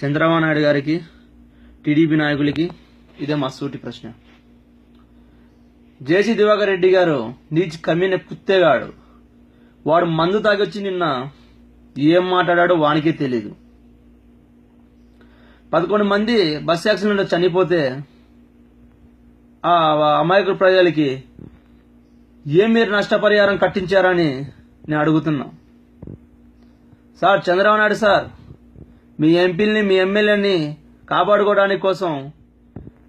చంద్రబాబు నాయుడు గారికి టీడీపీ నాయకులకి ఇదే మా సూటి ప్రశ్న. జేసీ దివాకర్ రెడ్డి గారు నీచి కమ్మిన కుత్తేగాడు. వాడు మందు తాగొచ్చి నిన్న ఏం మాట్లాడాడో వానికే తెలీదు. పదకొండు మంది బస్ యాక్సిడెంట్లో చనిపోతే ఆ అమాయక ప్రజలకి ఏం మీరు నష్టపరిహారం కట్టించారని నేను అడుగుతున్నా. సార్ చంద్రబాబు నాయుడు సార్ మీ ఎంపీల్ని మీ ఎమ్మెల్యేని కాపాడుకోవడానికి కోసం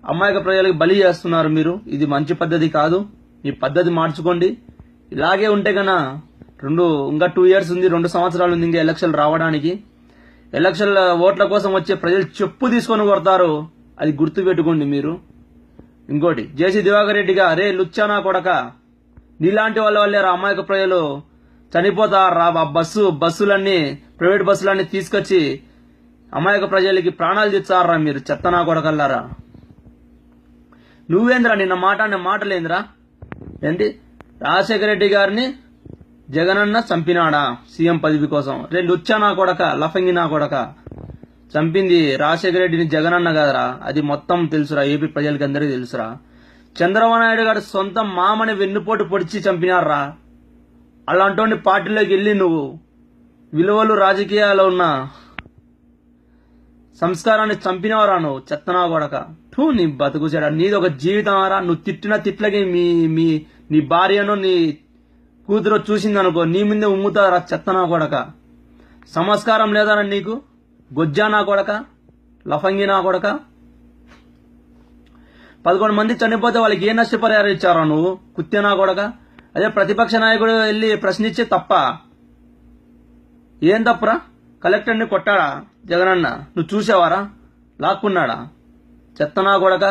అమాయక ప్రజలకు బలి చేస్తున్నారు మీరు. ఇది మంచి పద్ధతి కాదు. మీ పద్ధతి మార్చుకోండి. ఇలాగే ఉంటే గన రెండు ఇంకా టూ ఇయర్స్ ఉంది రెండు సంవత్సరాలు ఉంది ఇంకా ఎలక్షన్లు రావడానికి. ఎలక్షన్ల ఓట్ల కోసం వచ్చే ప్రజలు చెప్పు తీసుకొని కొడతారు. అది గుర్తు పెట్టుకోండి మీరు. ఇంకోటి జేసీ దివాకర్ రెడ్డిగా రే లుచ్చానా కొడక. నీలాంటి వాళ్ళ వల్లే రా అమాయక ప్రజలు చనిపోతారు రా బస్సు బస్సులన్నీ ప్రైవేట్ బస్సులన్నీ తీసుకొచ్చి అమాయక ప్రజలకి ప్రాణాలు తెచ్చారా మీరు? చెత్తనా కొడకల్లారా? నువ్వేంద్రా నిన్న మాట అనే మాటలేంద్రా? ఏంటి? రాజశేఖర రెడ్డి గారిని జగనన్న చంపినాడా సీఎం పదవి కోసం? రెండు వచ్చా నా కొడక లఫంగి నా కొడక. చంపింది రాజశేఖర రెడ్డిని జగనన్న కదరా. అది మొత్తం తెలుసురా ఏపీ ప్రజలకి అందరికీ తెలుసురా. చంద్రబాబు నాయుడు గారు సొంత మామని వెన్నుపోటు పొడిచి చంపినారా అలాంటి పార్టీలోకి వెళ్ళి నువ్వు. విలువలు రాజకీయాల్లో ఉన్న సంస్కారాన్ని చంపినవరా నువ్వు చెత్తనా కొడక టూ నీ బతుకు చెడ. నీది ఒక జీవితం రా నువ్వు తిట్టిన తిట్లకి మీ మీ నీ భార్యను నీ కూతురు చూసింది అనుకో నీ ముందే ఉమ్ముతారా చెత్తనా కొడక సంస్కారం లేదరా నీకు? గొజ్జానా కొడక లఫంగినా కొడక పదకొండు మంది చనిపోతే వాళ్ళకి ఏ నష్టపరిహారం ఇచ్చారా నువ్వు? కుత్తేనా కొడక అదే ప్రతిపక్ష నాయకుడు వెళ్ళి ప్రశ్నించే తప్ప. ఏం తప్పురా? కలెక్టర్ని కొట్టాడా జగనన్న? నువ్వు చూసావారా లాక్కున్నాడా? చెత్తనా కొడక?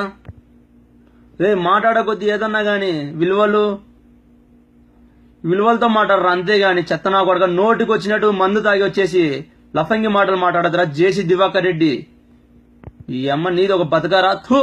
రే మాట్లాడకొద్ది ఏదన్నా కానీ విలువలు? విలువలతో మాట్లాడరా అంతేగాని చెత్తనా కొడక నోటికి వచ్చినట్టు మందు తాగి వచ్చేసి లఫంగి మాటలు మాట్లాడదురా జేసీ దివాకర్ రెడ్డి. ఈ అమ్మ నీది ఒక బతకారా? థూ!